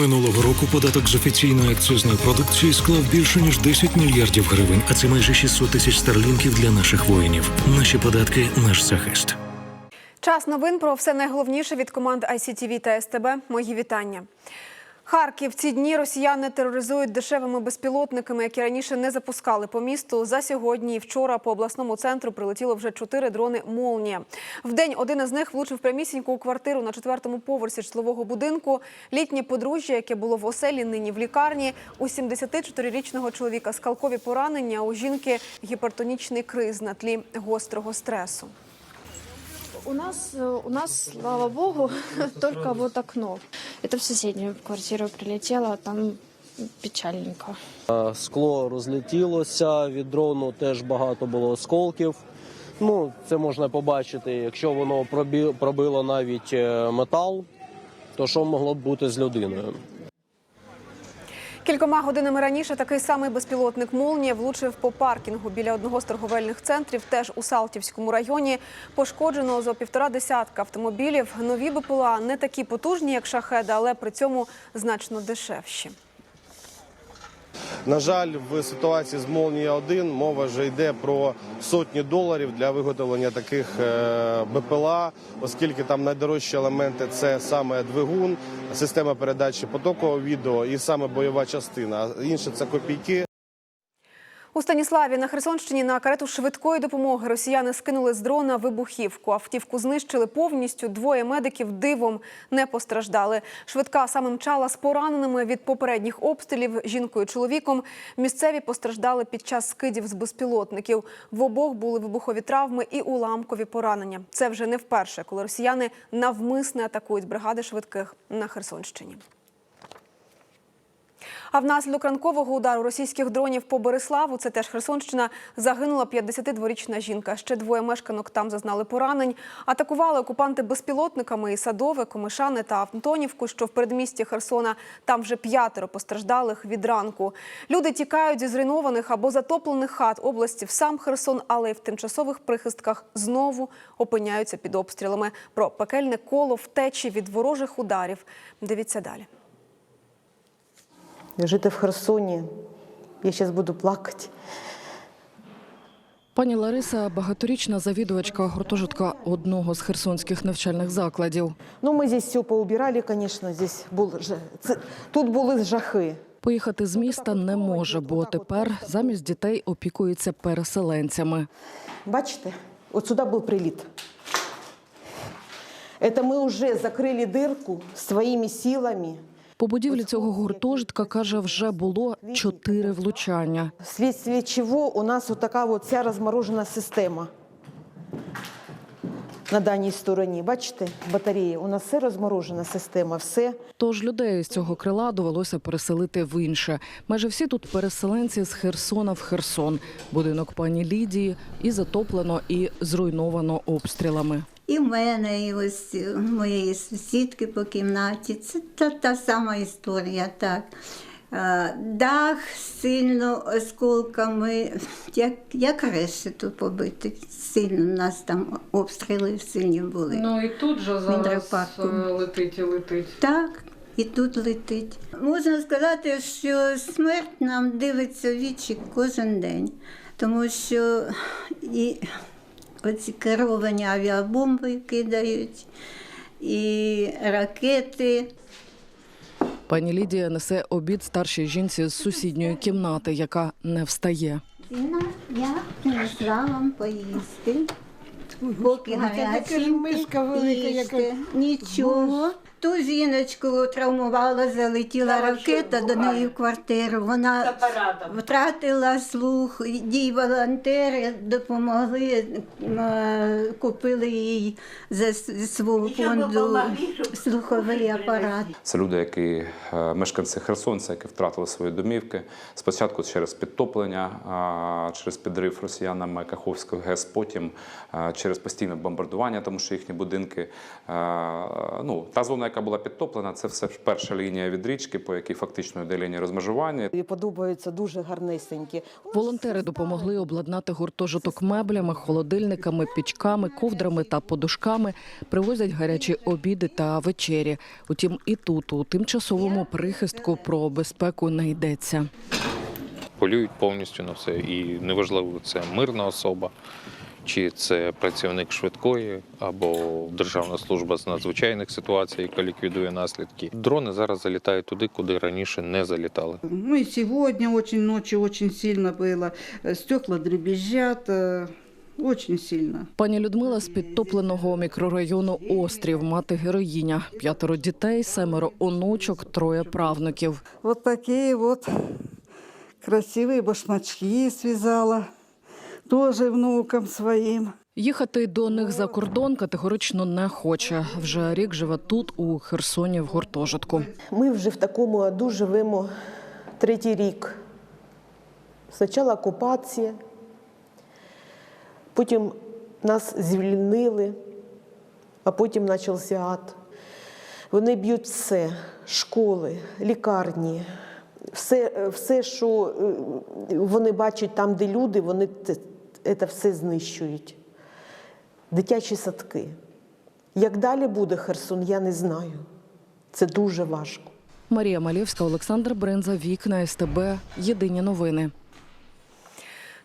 Минулого року податок з офіційної акцизної продукції склав більше ніж 10 мільярдів гривень, а це майже 600 тисяч старлінків для наших воїнів. Наші податки наш захист. Час новин про все найголовніше від команд ICTV та СТБ. Мої вітання. Харків ці дні росіяни тероризують дешевими безпілотниками, які раніше не запускали по місту. За сьогодні і вчора по обласному центру прилетіло вже чотири дрони Молнія. Вдень один із них влучив прямісінько у квартиру на четвертому поверсі житлового будинку. Літнє подружжя, яке було в оселі, нині в лікарні. У 74-річного чоловіка скалкові поранення, у жінки гіпертонічний криз на тлі гострого стресу. У нас, у нас, слава богу, только вот окно. Это в соседнюю квартиру прилетело, там печальненько. Е, Скло розлетілося, від дрону теж багато було осколків. Ну, це можна побачити, якщо воно пробило навіть е, метал, то що могло б бути з людиною? Кількома годинами раніше такий самий безпілотник «Молнія» влучив по паркінгу біля одного з торговельних центрів, теж у Салтівському районі. Пошкоджено зо півтора десятка автомобілів. Нові БПЛА не такі потужні, як шахеда, але при цьому значно дешевші. На жаль, в ситуації з Молнія 1 мова вже йде про сотні доларів для виготовлення таких е, БПЛА, оскільки там найдорожчі елементи це саме двигун, система передачі потокового відео і саме бойова частина. А інше це копійки. У Станіславі на Херсонщині на карету швидкої допомоги росіяни скинули з дрона вибухівку. Автівку знищили повністю. Двоє медиків дивом не постраждали. Швидка саме мчала з пораненими від попередніх обстрілів жінкою і чоловіком. Місцеві постраждали під час скидів з безпілотників. В обох були вибухові травми і уламкові поранення. Це вже не вперше, коли росіяни навмисне атакують бригади швидких на Херсонщині. А внаслідок ранкового удару російських дронів по Бориславу, це теж Херсонщина, загинула 52-річна жінка. Ще двоє мешканок там зазнали поранень. Атакували окупанти безпілотниками і Садове, Комишани та Антонівку, що в передмісті Херсона. Там вже п'ятеро постраждалих від ранку. Люди тікають зі зруйнованих або затоплених хат області в сам Херсон, але й в тимчасових прихистках знову опиняються під обстрілами. Про пекельне коло втечі від ворожих ударів. Дивіться далі. Жити в Херсоні. Я зараз буду плакати. Пані Лариса багаторічна завідувачка гуртожитка одного з херсонських навчальних закладів. Ну, ми здесь все поубирали, звісно. Здесь був тут були жахи. Поїхати з міста не може, бо тепер замість дітей опікується переселенцями. Бачите, от сюди був приліт. Це ми вже закрили дирку своїми силами. По будівлі цього гуртожитка каже, вже було чотири влучання. Вследствие чого у нас от така от ця розморожена система. На даній стороні, бачите, батареї. У нас все розморожена система, все. Тож людей з цього крила довелося переселити в інше. Майже всі тут переселенці з Херсона в Херсон. Будинок пані Лідії і затоплено, і зруйновано обстрілами. І в мене, і ось у моєї сусідки по кімнаті. Це та, та сама історія, так. Е, Дах сильно осколками, як, як решето побити. Сильно у нас там обстріли сильні були. Ну і тут же зараз е, летить і летить. Так, і тут летить. Можна сказати, що смерть нам дивиться в вічі кожен день, тому що і оці керовані авіабомби кидають, і ракети. Пані Лідія несе обід старшій жінці з сусідньої кімнати, яка не встає. Я принесла вам поїсти. Поки гаряченьке, їсти. Нічого. Ту жіночку травмувала, залетіла ракета до неї в квартиру. Вона втратила слух. Дій волонтери допомогли, е, купили їй за свого фонду слуховий апарат. Це люди, які е, мешканці Херсонця, які втратили свої домівки. Спочатку через підтоплення, через підрив росіянами Каховської ГЕС, потім е, через постійне бомбардування, тому що їхні будинки, ну та зона, яка була підтоплена, це все ж перша лінія від річки, по якій фактично йде лінія розмежування. І подобаються дуже гарнесенькі. Волонтери допомогли обладнати гуртожиток меблями, холодильниками, пічками, ковдрами та подушками. Привозять гарячі обіди та вечері. Утім, і тут у тимчасовому прихистку про безпеку не йдеться. полюють повністю на все. І неважливо, це мирна особа, чи це працівник швидкої, або Державна служба з надзвичайних ситуацій, яка ліквідує наслідки. Дрони зараз залітають туди, куди раніше не залітали. Ну и сегодня очень ночью очень сильно было. Э, Стекла дребезжат, э, очень сильно. Пані Людмила з підтопленого мікрорайону Острів, мати героїня, п'ятеро дітей, семеро онучок, троє правнуків. Вот такие вот красивые башмачки связала. Тоже внукам своим. Їхати до них за кордон категорично не хоче. Вже рік живе тут, у Херсоні, в гуртожитку. Ми вже в такому аду живемо третій рік. Спочатку окупація, потім нас звільнили, а потім почався ад. Вони б'ють все: школи, лікарні, все, все що е, вони бачать там, де люди, вони це, все знищують. Дитячі садки. Як далі буде Херсон, я не знаю. Це дуже важко. Марія Малєвська, Олександр Бренза, Вікна СТБ. Єдині новини.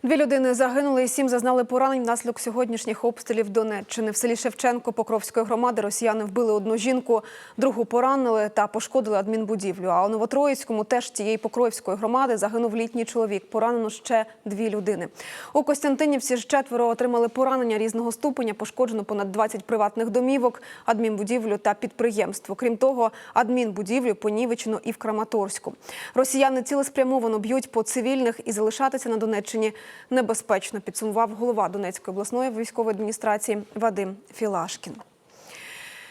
Дві людини загинули і сім зазнали поранень внаслідок сьогоднішніх обстрілів Донеччини. В селі Шевченко Покровської громади росіяни вбили одну жінку, другу поранили та пошкодили адмінбудівлю. А у Новотроїцькому теж тієї Покровської громади загинув літній чоловік. Поранено ще дві людини. У Костянтинівці ж четверо отримали поранення різного ступеня. Пошкоджено понад 20 приватних домівок, адмінбудівлю та підприємство. Крім того, адмінбудівлю понівечено і в Краматорську. Росіяни цілеспрямовано б'ють по цивільних і залишатися на Донеччині небезпечно, підсумував голова Донецької обласної військової адміністрації Вадим Філашкін.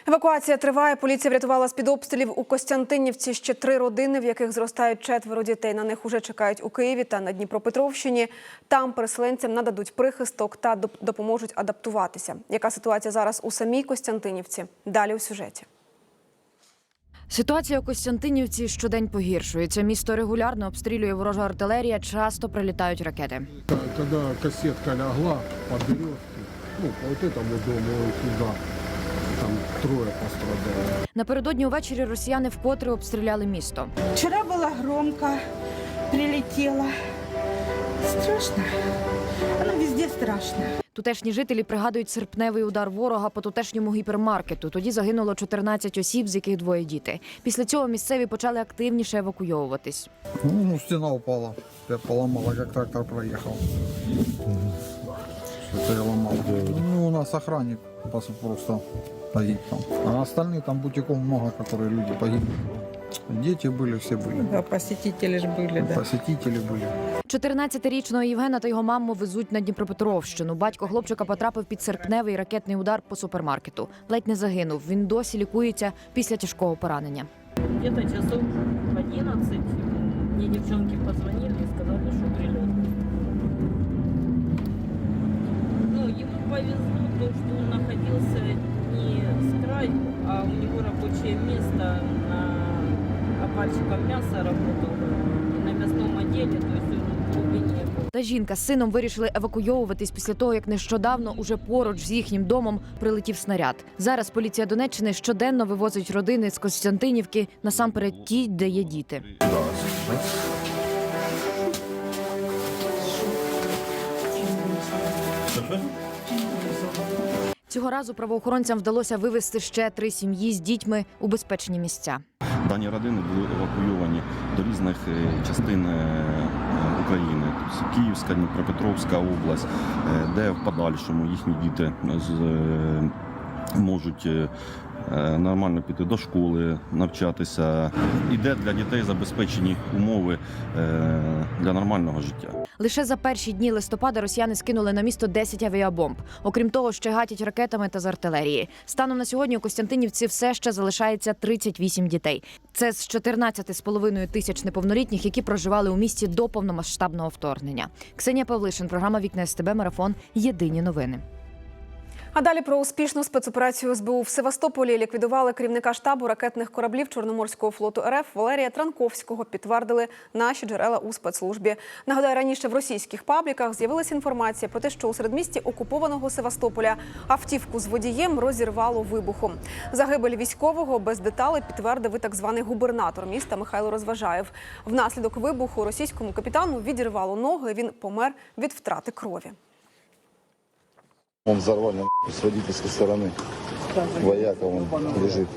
Евакуація триває. Поліція врятувала з-під обстрілів у Костянтинівці ще три родини, в яких зростають четверо дітей. На них уже чекають у Києві та на Дніпропетровщині. Там переселенцям нададуть прихисток та допоможуть адаптуватися. Яка ситуація зараз у самій Костянтинівці? Далі у сюжеті. Ситуація у Костянтинівці щодень погіршується. Місто регулярно обстрілює ворожа артилерія, часто прилітають ракети. Когда кассетка лягла по ну, по этому дому и туда, там трое пострадало. Напередодні увечері росіяни вкотре обстріляли місто. Вчера было громко, прилетело. Страшно. Страшно. Тутешні жителі пригадують серпневий удар ворога по тутешньому гіпермаркету. Тоді загинуло 14 осіб, з яких двоє діти. Після цього місцеві почали активніше евакуйовуватись. Ну, стена упала, я поломала, как трактор проехал. Что-то я ломал. Ну, у нас охранник просто погиб там. А остальные там бутиков много, которые люди погибли. Дети были, все были. Да, посетители же были, Посетители были. 14-річного Євгена та його маму везуть на Дніпропетровщину. Батько хлопчика потрапив під серпневий ракетний удар по супермаркету. Ледь не загинув. Він досі лікується після тяжкого поранення. Где-то часов в 11 мне девчонки позвонили и сказали, что прилет. Ну, ему повезло то, что он находился не с краю, а у него рабочее место на опальчиком мяса работал и на мясном отделе, то есть в. Та жінка з сином вирішили евакуйовуватись після того, як нещодавно уже поруч з їхнім домом прилетів снаряд. Зараз поліція Донеччини щоденно вивозить родини з Костянтинівки насамперед ті, де є діти. Цього разу правоохоронцям вдалося вивезти ще три сім'ї з дітьми у безпечні місця. Дані родини були евакуйовані до різних е, частин е, України, тобто Київська, Дніпропетровська область, е, де в подальшому їхні діти з- е, можуть е, е, нормально піти до школи, навчатися. І де для дітей забезпечені умови е, для нормального життя. Лише за перші дні листопада росіяни скинули на місто 10 авіабомб. Окрім того, ще гатять ракетами та з артилерії. Станом на сьогодні у Костянтинівці все ще залишається 38 дітей. Це з 14,5 тисяч неповнолітніх, які проживали у місті до повномасштабного вторгнення. Ксенія Павлишин, програма Вікна СТБ, марафон. Єдині новини. А далі про успішну спецоперацію СБУ в Севастополі ліквідували керівника штабу ракетних кораблів Чорноморського флоту РФ Валерія Транковського. Підтвердили наші джерела у спецслужбі. Нагадаю, раніше в російських пабліках з'явилася інформація про те, що у середмісті окупованого Севастополя автівку з водієм розірвало вибухом. Загибель військового без деталей підтвердив і так званий губернатор міста Михайло Розважаєв. Внаслідок вибуху російському капітану відірвало ноги. Він помер від втрати крові. Он взорвали с водительской стороны. Вояка он лежит.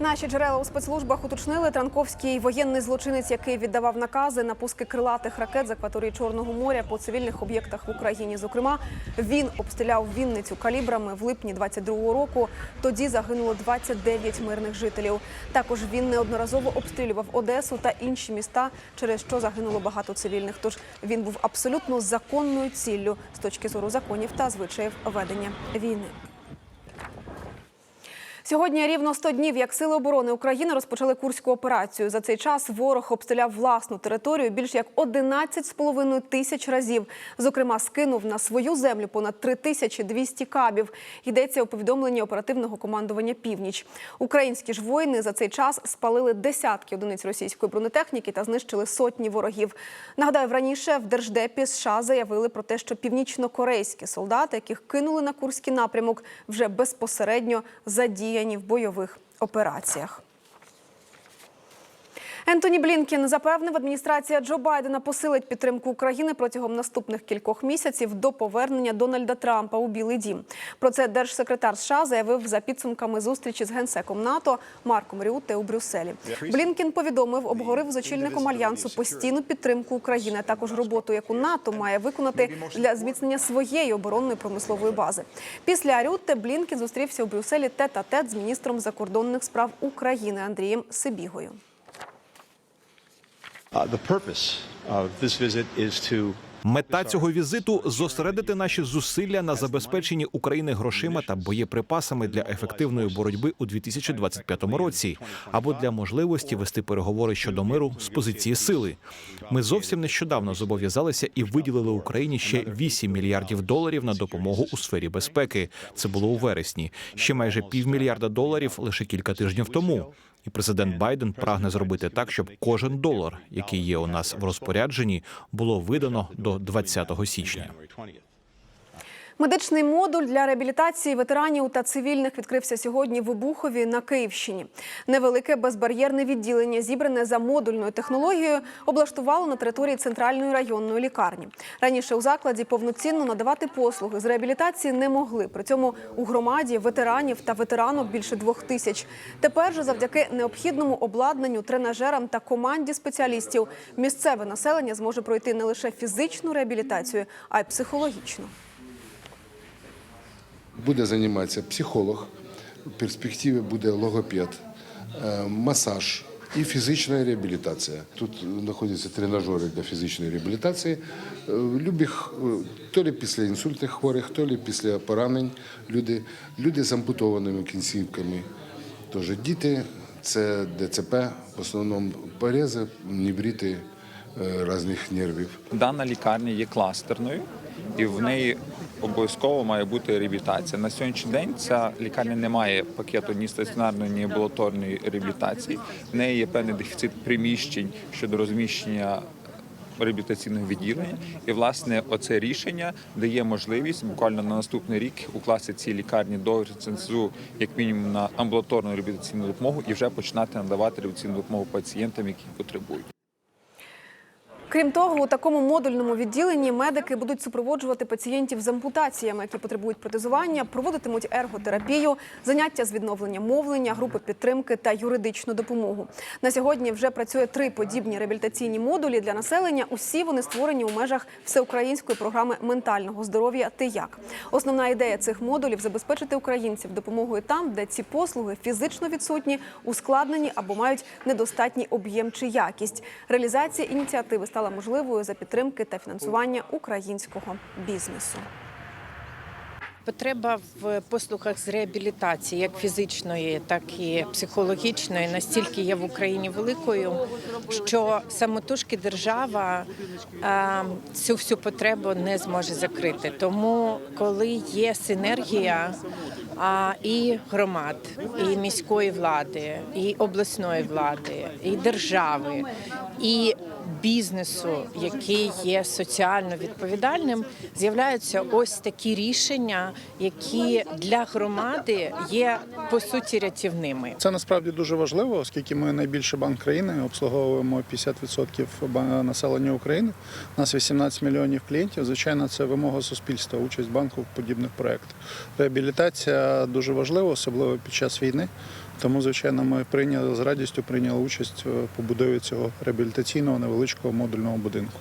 Наші джерела у спецслужбах уточнили Транковський воєнний злочинець, який віддавав накази на пуски крилатих ракет з акваторії Чорного моря по цивільних об'єктах в Україні. Зокрема, він обстріляв Вінницю калібрами в липні 22-го року. Тоді загинуло 29 мирних жителів. Також він неодноразово обстрілював Одесу та інші міста, через що загинуло багато цивільних. Тож він був абсолютно законною ціллю з точки зору законів та звичаїв ведення війни. Сьогодні рівно 100 днів, як сили оборони України розпочали курську операцію. За цей час ворог обстріляв власну територію більш як 11,5 тисяч разів. Зокрема, скинув на свою землю понад 3200 кабів. Йдеться у повідомленні оперативного командування Північ. Українські ж воїни за цей час спалили десятки одиниць російської бронетехніки та знищили сотні ворогів. Нагадаю, раніше в держдепі США заявили про те, що північно-корейські солдати, яких кинули на курський напрямок, вже безпосередньо задіяні в бойових операціях. Ентоні Блінкін запевнив, адміністрація Джо Байдена посилить підтримку України протягом наступних кількох місяців до повернення Дональда Трампа у Білий Дім. Про це держсекретар США заявив за підсумками зустрічі з генсеком НАТО Марком Рюте у Брюсселі. Блінкін повідомив, обговорив з очільником альянсу постійну підтримку України, а також роботу, яку НАТО має виконати для зміцнення своєї оборонної промислової бази. Після Рюте Блінкін зустрівся у Брюсселі тет-а-тет з міністром закордонних справ України Андрієм Сибігою. Мета цього візиту зосередити наші зусилля на забезпеченні України грошима та боєприпасами для ефективної боротьби у 2025 році, або для можливості вести переговори щодо миру з позиції сили. Ми зовсім нещодавно зобов'язалися і виділили Україні ще 8 мільярдів доларів на допомогу у сфері безпеки. Це було у вересні. Ще майже півмільярда доларів лише кілька тижнів тому. І президент Байден прагне зробити так, щоб кожен долар, який є у нас в розпорядженні, було видано до 20 січня. Медичний модуль для реабілітації ветеранів та цивільних відкрився сьогодні в Обухові на Київщині. Невелике безбар'єрне відділення, зібране за модульною технологією, облаштувало на території центральної районної лікарні. Раніше у закладі повноцінно надавати послуги з реабілітації не могли. При цьому у громаді ветеранів та ветеранок більше двох тисяч. Тепер же завдяки необхідному обладнанню, тренажерам та команді спеціалістів місцеве населення зможе пройти не лише фізичну реабілітацію, а й психологічну. Буде займатися психолог, в перспективі буде логопед, е, масаж і фізична реабілітація. Тут знаходяться тренажери для фізичної реабілітації. Е, Любих, е, то ли після інсультних хворих, то ли після поранень люди, люди з ампутованими кінцівками. Тож діти, це ДЦП, в основному порези, небріти е, різних нервів. Дана лікарня є кластерною, і в неї обов'язково має бути реабілітація. На сьогоднішній день ця лікарня не має пакету ні стаціонарної, ні амбулаторної реабілітації. В неї є певний дефіцит приміщень щодо розміщення. Реабілітаційного відділення, і власне оце рішення дає можливість буквально на наступний рік укласти ці лікарні до цензу як мінімум на амбулаторну реабілітаційну допомогу і вже починати надавати реабілітаційну допомогу пацієнтам, які потребують. Крім того, у такому модульному відділенні медики будуть супроводжувати пацієнтів з ампутаціями, які потребують протезування, проводитимуть ерготерапію, заняття з відновлення мовлення, групи підтримки та юридичну допомогу. На сьогодні вже працює три подібні реабілітаційні модулі для населення. Усі вони створені у межах всеукраїнської програми ментального здоров'я «Ти-як». Основна ідея цих модулів забезпечити українців допомогою там, де ці послуги фізично відсутні, ускладнені або мають недостатній об'єм чи якість. Реалізація ініціативи стала можливою за підтримки та фінансування українського бізнесу. Потреба в послугах з реабілітації, як фізичної, так і психологічної, настільки є в Україні великою, що самотужки держава е, цю всю потребу не зможе закрити. Тому, коли є синергія і громад, і міської влади, і обласної влади, і держави, і бізнесу, який є соціально відповідальним, з'являються ось такі рішення, які для громади є по суті рятівними. Це насправді дуже важливо, оскільки ми найбільший банк країни, обслуговуємо 50% ба- населення України. У нас 18 мільйонів клієнтів. Звичайно, це вимога суспільства, участь банку в подібних проєктах. Реабілітація дуже важлива, особливо під час війни. Тому, звичайно, ми прийняли з радістю прийняли участь в побудові цього реабілітаційного невеличкого модульного будинку.